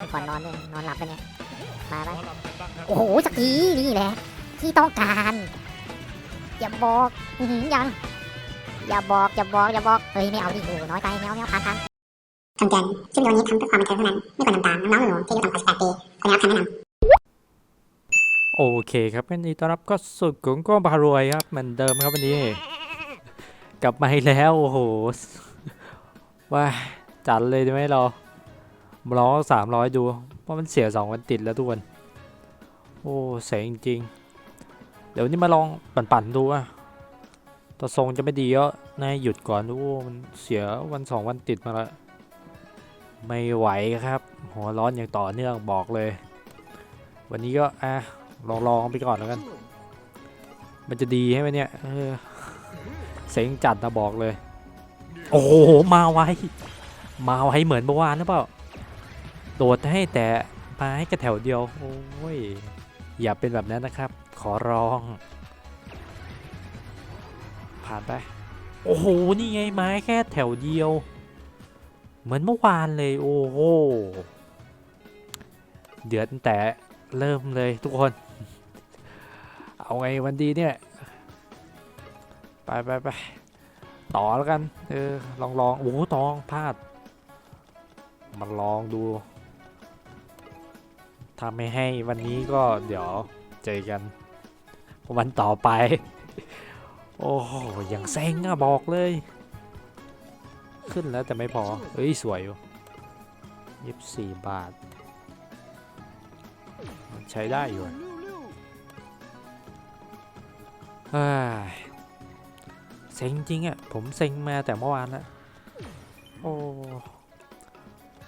ก่อนนอนด้วยนอนหลับไปเนี่ยมาไหมขอลำกันบ้างครับโอ้โหสักทีนี่แหละที่ต้องการอย่าบอกอื้อหือยังอย่าบอกอย่าบอกอย่าบอกเฮ้ยไม่เอาดิโอ้โหน้อยไปไม่เอาไม่เอาผ่านทางคำเตือนคลิปวิดีโอนี้ทำเพื่อความบันเทิงเท่านั้นไม่ควรนำตามน้องๆหนูๆที่อายุต่ำกว่า18ปีควรได้รับคำแนะนำโอเคครับวันนี้ต้อนรับก็สุดกงก้องพารวยครับเหมือนเดิมครับวันนี้ กลับมาอีกแล้วโอ้โหว่าจัดเลยได้ไหมเรา ร้องสามร้อยดูเพราะมันเสียสองวันติดแล้วทุกคนโอ้เสียจริงๆ เดี๋ยวนี้มาลองปั่นๆดูอะตัวทรงจะไม่ดีก็นายหยุดก่อนดูมันเสียวันสองวันติดมาแล้วไม่ไหวครับหัวร้อนอย่างต่อเนื่องบอกเลย วันนี้ก็อะลองลองไปก่อนแล้วกัน มันจะดีใช่ไหมเนี่ยเออเซ็งจัดนะบอกเลย โอ้โหมาไวมาไวเหมือนเมื่อวานหรือเปล่า โดดให้แต่มาให้กระแถวเดียว โอ้ย อย่าเป็นแบบนั้นนะครับ ขอร้อง ผ่านไป โอ้โห นี่ไงไม้แค่แถวเดียว เหมือนเมื่อวานเลย โอ้โห เดือดแต่เริ่มเลยทุกคน เอาไงวันดีเนี่ย ไปไปไปต่อแล้วกัน เออ ลองลองโอ้โหตองพลาด มาลองดู ถ้าไม่ให้วันนี้ก็เดี๋ยวเจอกันวันต่อไป โอ้โหย่างเซ็งอะบอกเลย ขึ้นแล้วแต่ไม่พอเอ้ย สวยอยู่ยี่สิบสี่บาท ใช้ได้อยู่เฮ้ยเซ็งจริงอะผมเซ็งมาแต่เมื่อวานแล้วโอ้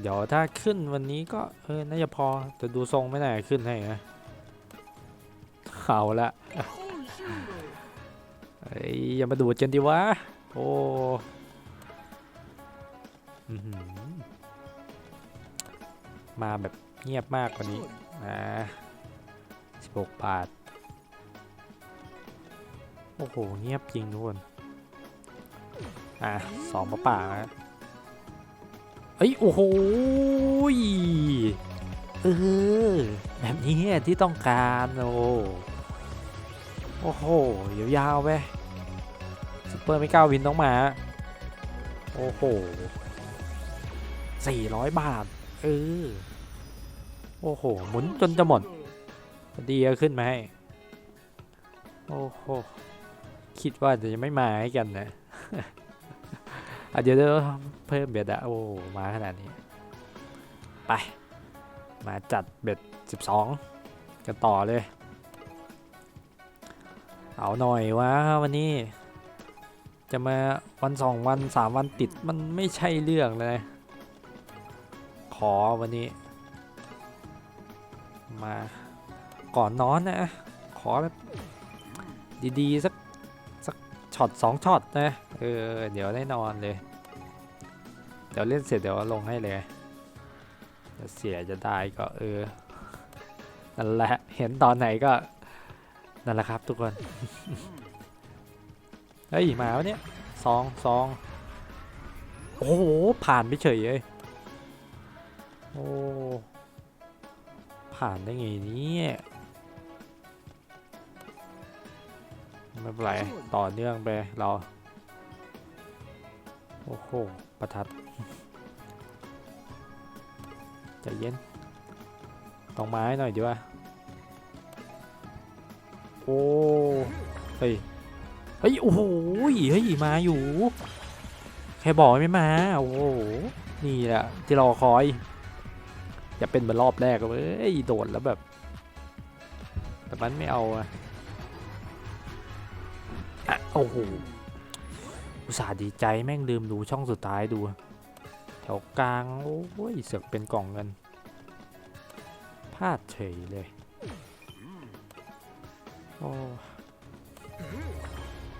เดี๋ยวถ้าขึ้นวันนี้ก็เออน่าจะพอแต่ดูทรงไม่น่าขึ้นให้นะเอาละเอ้ยอย่ามาดูดกันดิวะโอ้มาแบบเงียบมากกว่านี้นะ16บหกบาท โอ้โห เงียบจริงทุกคน อะสองป่าป่านะ เอ้ย โอ้โหเออแบบนี้ที่ต้องการโอ้โอ้โหยาวๆไปซุปเปอร์ไม่ก้าวินต้องมา โอ้โห400บาท เออ โอ้โห หมุนจนจะหมดพอดีขึ้นมาให้โอ้โห คิดว่าจะไม่มาให้กันนะ อะเดี๋ยวเพิ่มเบ็ดอะโอ้มาขนาดนี้ ไป มาจัดเบ็ด 12 กันต่อเลย เอาหน่อยวะวันนี้ จะมาวันสองวันสามวันติดมันไม่ใช่เรื่องเลย ขอวันนี้ มาก่อนนอนนะ ขอแบบดีๆสัก ช็อตสองช็อตนะเออเดี๋ยวได้นอนเลย เดี๋ยวเล่นเสร็จเดี๋ยวลงให้เลยจะเสียจะได้ก็เออนั่นแหละเห็นตอนไหนก็นั่นแหละครับทุกคนเฮ้ยมาวะเนี่ยสองสองโอ้โหผ่านไปเฉยเลยโอ้ผ่านได้ไงเนี่ย ไม่เป็นไร ต่อเนื่องไปเรา โอ้โห ประทัดใจเย็นต้องไม้หน่อยดีว่าโอ้เฮ้ยเฮ้ย โอ้โหเฮ้ย มาอยู่ ใครบอกไม่มา โอ้โห นี่แหละที่รอคอยอย่าเป็นเหมือนรอบแรกเว้ยโดดแล้วแบบ แต่มันไม่เอาอะ โอ้โหอุตส่าห์ดีใจแม่งลืมดูช่องสุดท้ายดู แถวกลาง โอ้ย เสือกเป็นกล่องเงินพลาดเฉยเลยโอ้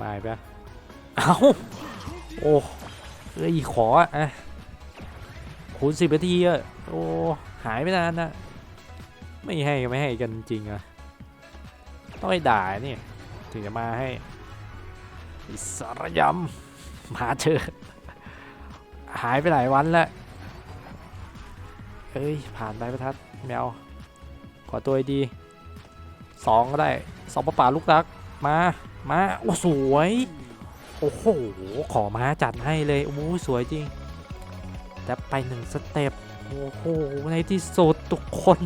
มาปะเอาโอ้เอ้ยขออะคูณสิบนาทีอะโอ้หายไปนานนะไม่ให้ไม่ให้กันจริงอะต้องให้ด่านี่ ถึงจะมาให้ อิสรยำมาเถอะหายไปหลายวันแล้ว เอ้ย ผ่านใบประทัดแมวขอตัวดีสองก็ได้สองประป่าลูกรัก มา มา โอ้ สวย โอ้โห ขอมาจัดให้เลยโอ้สวยจริง แต่ไปหนึ่งสเต็ป โอ้โห ในที่สุดทุกคน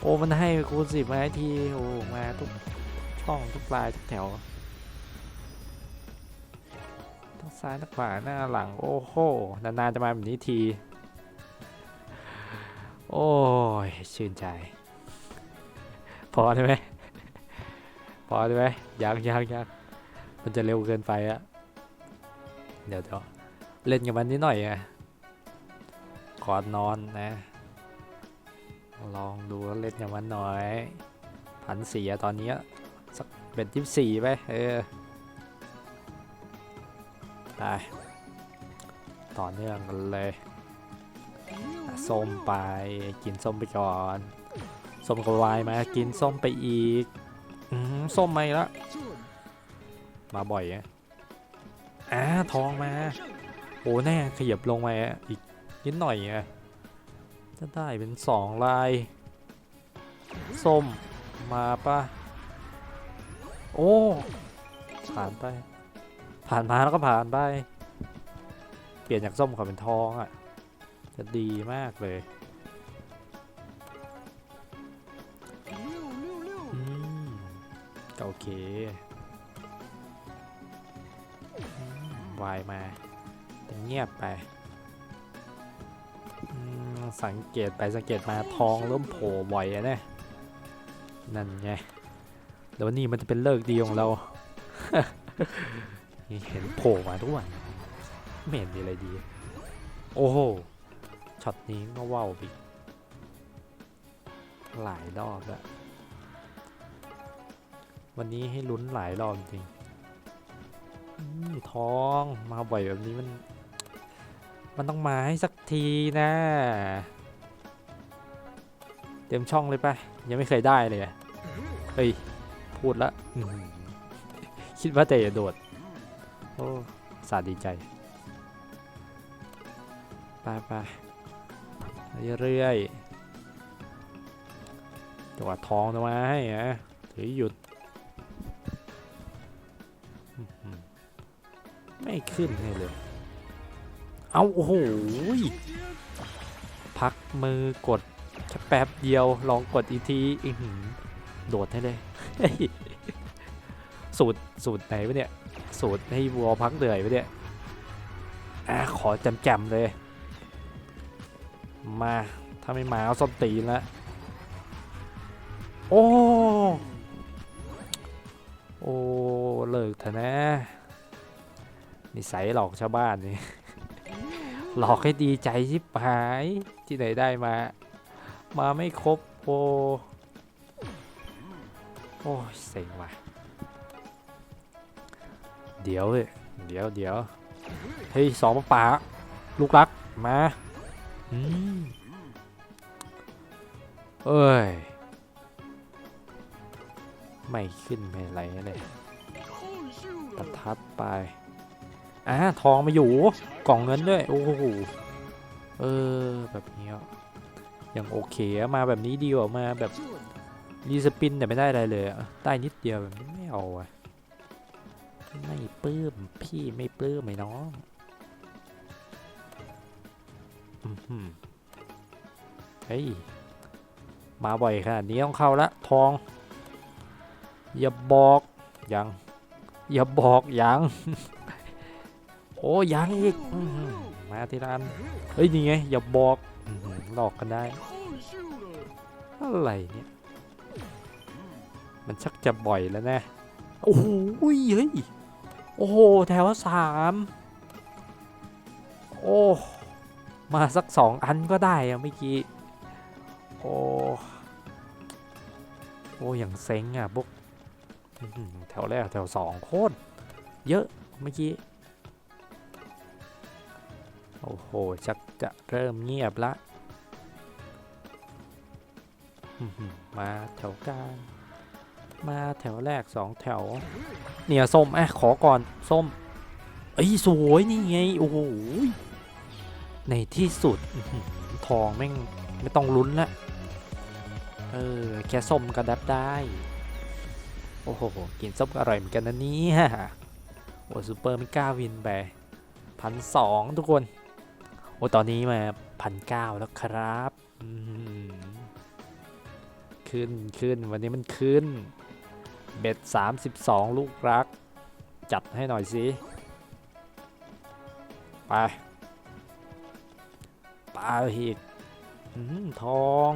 โอ้ มันให้คูณสิบมาให้ที โอ้ มาทุกช่องทุกลายทุกแถว ซ้ายขวาหน้าหลัง โอ้โห นานๆจะมาแบบนี้ที โอ้ย ชื่นใจ พอได้ไหมพอได้ไหมยังยังยังมันจะเร็วเกินไปอะเดี๋ยวเดี๋ยวเล่นกับมันนิดหน่อยอะก่อนนอนนะ ลองดูแล้วเล่นกับมันหน่อยพันสี่อะตอนนี้สักเป็นทิปสี่ไปเออ ไปต่อเนื่องกันเลยส้มไปกินส้มไปก่อนส้มกวายมากินส้มไปอีกอส้มไมาอีกแล้วมาบ่อยอะอ่าทองมาโอ้แน่ขยับลงมาอีกนิดหน่อยอะจะได้เป็นสองลายส้มมาปะโอ้ผ่านไป ผ่านมาแล้วก็ผ่านไป เปลี่ยนจากส้มกลายเป็นทองอะ่ะ จะดีมากเลยก็โอเควายมาแต่เงียบไปสังเกตไปสังเกตมาทองเริ่มโผล่บ่อยอะเนี่ยนั่นไงแล้วนี่มันจะเป็นเลิกดีของเรา เห็นโผล่มาทุกวันไม่เห็นมีอะไรดี โอ้โหช็อตนี้ก็ว้าวอีกหลายรอบแล้ววันนี้ให้ลุ้นหลายรอบจริงอืมทองมาบ่อยแบบนี้มัน มันต้องมาให้สักทีนะเต็มช่องเลยปะยังไม่เคยได้เลยเฮ้ยพูดละคิดว่าแต่อย่าโดด โอ้สาดีใจ ไปไปเรื่อยๆจังหวะทองจะมาให้อะถือหยุด ไม่ขึ้นให้เลย เอาโอ้โหพักมือกดแค่แป๊บเดียวลองกดอีกทีอื้อหือโดดให้เลยเฮ้ยสูตร สูตรไหนวะเนี่ย สูตรให้วัวพักเหนื่อยวะเนี่ยอะขอจำๆเลย มา ถ้าไม่มาเอาส้นตีนละโอ้ โอ้ เลิกเถอะนะนิสัยหลอกชาวบ้านนี่ หลอกให้ดีใจชิบหายที่ไหนได้มา มาไม่ครบโอ้โอ้เซ็งว่ะ เดี๋ยวเลยเดี๋ยวเดี๋ยวเฮ้ยสองป่าลูกรักมาเอ้ย ไม่ขึ้นไม่อะไรเลยประทัดไปอ่าทองมาอยู่กล่องเงินด้วย โอ้โห เออ แบบนี้อะยังโอเคมาแบบนี้ดีกว่ามาแบบรีสปินแต่ไม่ได้อะไรเลยอะได้นิดเดียวแบบนี้ไม่เอาอะ ไม่ปลื้มพี่ไม่ปลื้มไอ้น้องเฮ้ย มาบ่อยขนาดนี้ต้องเข้าละทอง อย่าบอกยัง อย่าบอกยังโอ้ยังอีกมาทีละอันเฮ้ยนี่ไง อย่าบอกอื้อหือหลอกกันได้ อะไรเนี่ย มันชักจะบ่อยแล้วนะ โอ้โหเฮ้ย โอ้โห แถวสามโอ้ มาสักสองอันก็ได้อะเมื่อกี้ โอ้ โอ้อย่างเซ็งอะพวกแถวแรกแถวสองโคตรเยอะเมื่อกี้ โอ้โหชักจะเริ่มเงียบละ มาแถวกลาง มาแถวแรกสองแถว เนี่ยส้มอะขอก่อนส้มเอ้ยสวยนี่ไงโอ้โหในที่สุดทองแม่งไม่ต้องลุ้นละเออแค่ส้มก็ดับได้ โอ้โหกินส้มอร่อยเหมือนกันนะนี่ยโอ้ซูเปอร์ไม่กล้าวินไปพันสองทุกคน โอ้ตอนนี้มาพันเก้าแล้วครับขึ้นขึ้นวันนี้มันขึ้น เบ็ดสามสิบสองลูกรัก จัดให้หน่อยสิ ไปปลาอีกทอง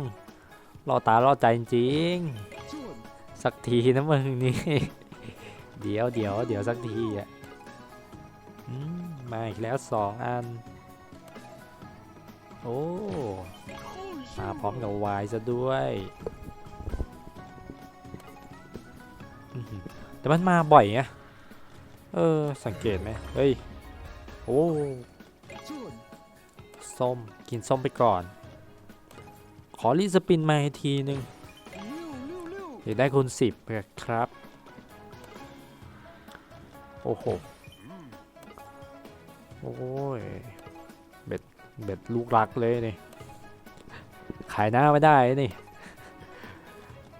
รอตารอใจจริง สักทีนะมึงนี่ เดี๋ยวเดี๋ยวเดี๋ยวสักทีอะมมาอีกแล้วสองอัน โอ้มาพร้อมกับวายซะด้วย แต่มันมาบ่อยไงเออสังเกตไหมเฮ้ยโอ้ส้มกินส้มไปก่อน ขอรีสปินมาทีหนึ่งอยากได้คูณสิบครับ โอ้โห โอ้ย เบ็ด เบ็ดลูกรักเลยนี่ ขายหน้าไม่ได้นี่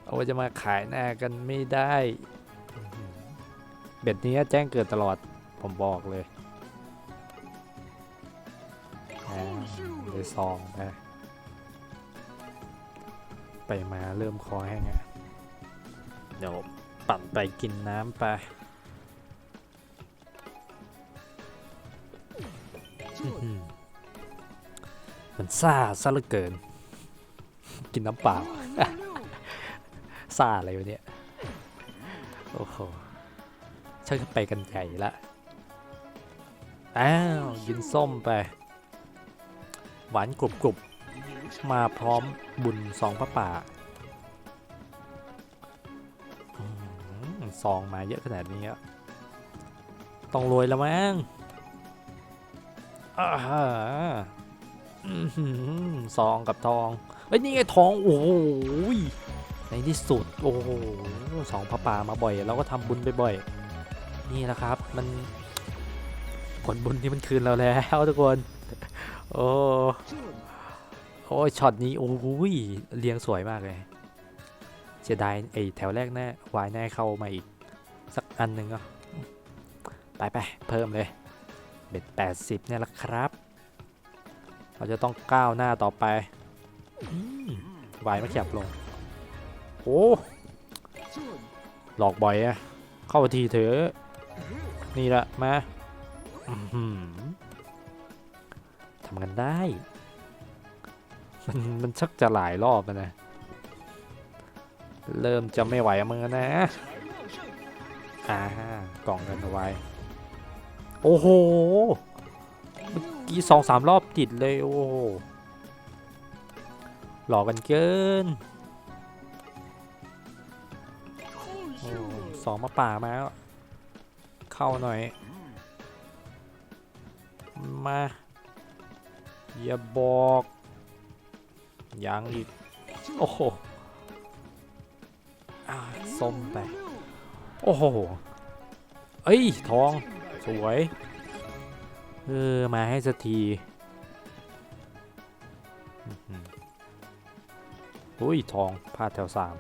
เอาไว้จะมาขายหน้ากันไม่ได้ เบ็ดนี้แจ้งเกิดตลอดผมบอกเลยอ่าเลยซองไปไปมาเริ่มคอแห้งอะเดี๋ยวปั่นไปกินน้ำไปมันซ่าซะเหลือเกิน กินน้ำเปล่าซ่าอะไรวะเนี่ย โอ้โห ช่างไปกันใหญ่ละ อ้าวกินส้มไป หวานกรุบกรุบมาพร้อมบุญสองพระป่าซองมาเยอะขนาดนี้ต้องรวยแล้วมั้งอ่าฮะอื้อหือซองกับทองเฮ้ยนี่ไงทอง โอ้ยในที่สุด โอ้โหสองพระป่ามาบ่อย เราก็ทำบุญไปบ่อย นี่แหละครับ มันผลบุญที่มันคืนเราแล้วทุกคน โอ้โอ้ช็อตนี้โอ้ยเรียงสวยมากเลยเสียดายไอแถวแรกแน่วายแน่เข้ามาอีก สักอันหนึ่งอะไปไปเพิ่มเลยเบ็ดแปดสิบเนี่ยแหละครับ เราจะต้องก้าวหน้าต่อไปอวายไม่ขยับลง โอ้หลอกบ่อยอะเข้าทีเถอะ นี่ละมาทำกันได้ มันมันชักจะหลายรอบแล้วนะ เริ่มจะไม่ไหวมือนะ อ่ากล่องเงินเอาไว้ โอ้โห เมื่อกี้สองสามรอบติดเลย โอ้โห หลอกกันเกินสองมาป่ามา เข้าหน่อย มา อย่าบอกยังอีก โอ้โหส้มไป โอ้โห เอ้ย ทอง สวย เออ มาให้สักทีอุ้ย ทองพลาดแถวสาม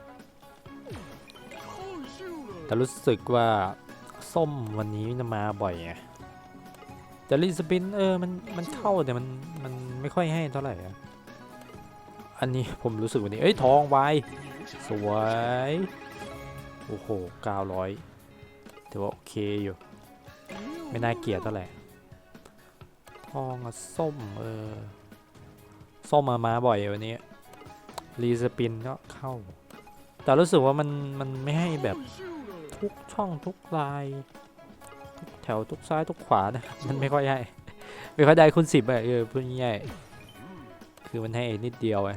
แต่รู้สึกว่า ส้มวันนี้มาบ่อยไงแต่รีสปินเออมันมันเข้าแต่มันมันไม่ค่อยให้เท่าไหร่อะอันนี้ผมรู้สึกวันนี้ เอ้ยทองไวสวย โอ้โห900ถือว่าโอเคอยู่ ไม่น่าเกลียดเท่าไหร่ทองกับส้มเออส้มมามาบ่อยวันนี้รีสปินก็เข้า แต่รู้สึกว่ามันมันไม่ให้แบบ ทุกช่องทุกลาย ทุกแถวทุกซ้ายทุกขวานะมันไม่ค่อยได้ไม่ค่อยได้คุณสิบอะเออพูดง่ายคือมันให้นิดเดียวไง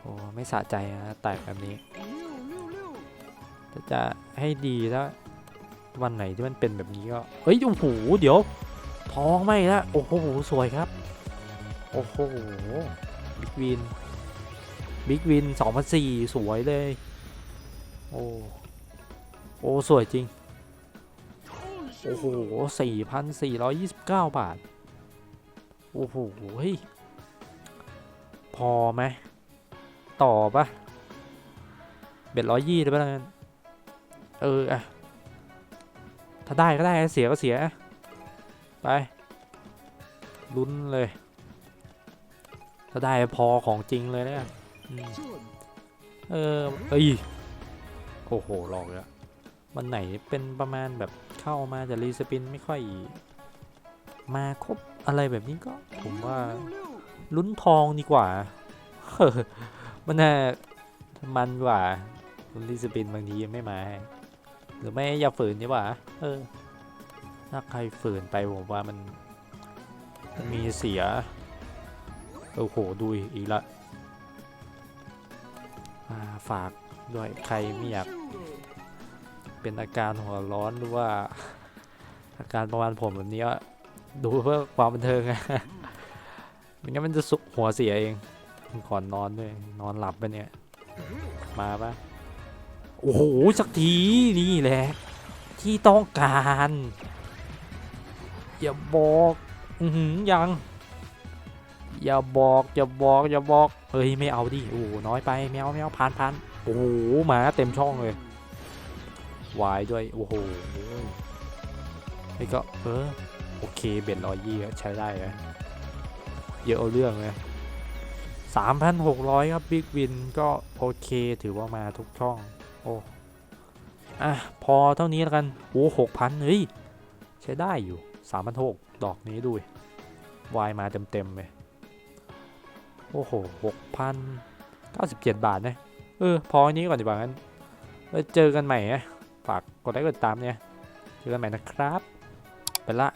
โอ้ไม่สะใจนะแตกแบบนี้ถ้าจะให้ดีแล้ววันไหนที่มันเป็นแบบนี้ก็เฮ้ยโอ้โหเดี๋ยวทองไม่ละโอ้โหสวยครับ โอ้โหบิ๊กวินบิ๊กวิน2004สวยเลย โอ้ โอ้สวยจริง โอ้โหสี่พันสี่ร้อยยี่สิบเก้าบาท โอ้โหเฮ้ยพอไหมต่อปะเบ็ดร้อยยี่ได้ปะงั้นเอออะถ้าได้ก็ได้เสียก็เสีย ไป ลุ้นเลย ถ้าได้พอของจริงเลยเนี่ยอืมเออเอ้ยโอ้โหหลอกแล้ว วันไหนเป็นประมาณแบบเข้ามาจะรีสปินไม่ค่อย มาครบอะไรแบบนี้ก็ ผมว่าลุ้นทองดีกว่า มันน่ามันกว่าลุ้นรีสปินบางทียังไม่มา หรือไม่อย่าฝืนดีกว่า เออ ถ้าใครฝืนไปผมว่ามันมันมีเสีย โอ้โหดูอีกละฝากด้วยใครไม่อยาก เป็นอาการหัวร้อนหรือว่า อาการประมาณผมแบบนี้ดูเพื่อความบันเทิงอะไม่งั้นมันจะสุหัวเสียเองก่อนนอนด้วยนอนหลับไปเนี่ย มาปะโอ้โหสักทีนี่แหละ ที่ต้องการอย่าบอกอือหือยัง อย่าบอกอย่าบอกอย่าบอกเฮ้ยไม่เอาดิโอ้หน้อยไปไม่เอาไม่เอาผ่านผ่านโอ้โหหมาเต็มช่องเลย วายด้วย โอ้โหนี่ก็ เออ โอเค เบ็ดร้อยยี่ก็ใช้ได้นะเยอะเอาเรื่องเลยสามพันหกร้อยครับบิ๊กวินก็โอเคถือว่ามาทุกช่อง โอ้อะ พอเท่านี้แล้วกัน โอ้หกพันเฮ้ย ใช้ได้อยู่สามพันหกดอกนี้ดูดิวายมาเต็มๆเลยโอ้โหหกพันเก้าสิบเจ็ดบาทนะ เออ พออันนี้ก่อนดีกว่างั้นไว้เจอกันใหม่นะ กดไลค์กดติดตามเนี่ยเจอกันใหม่นะครับ ไปละ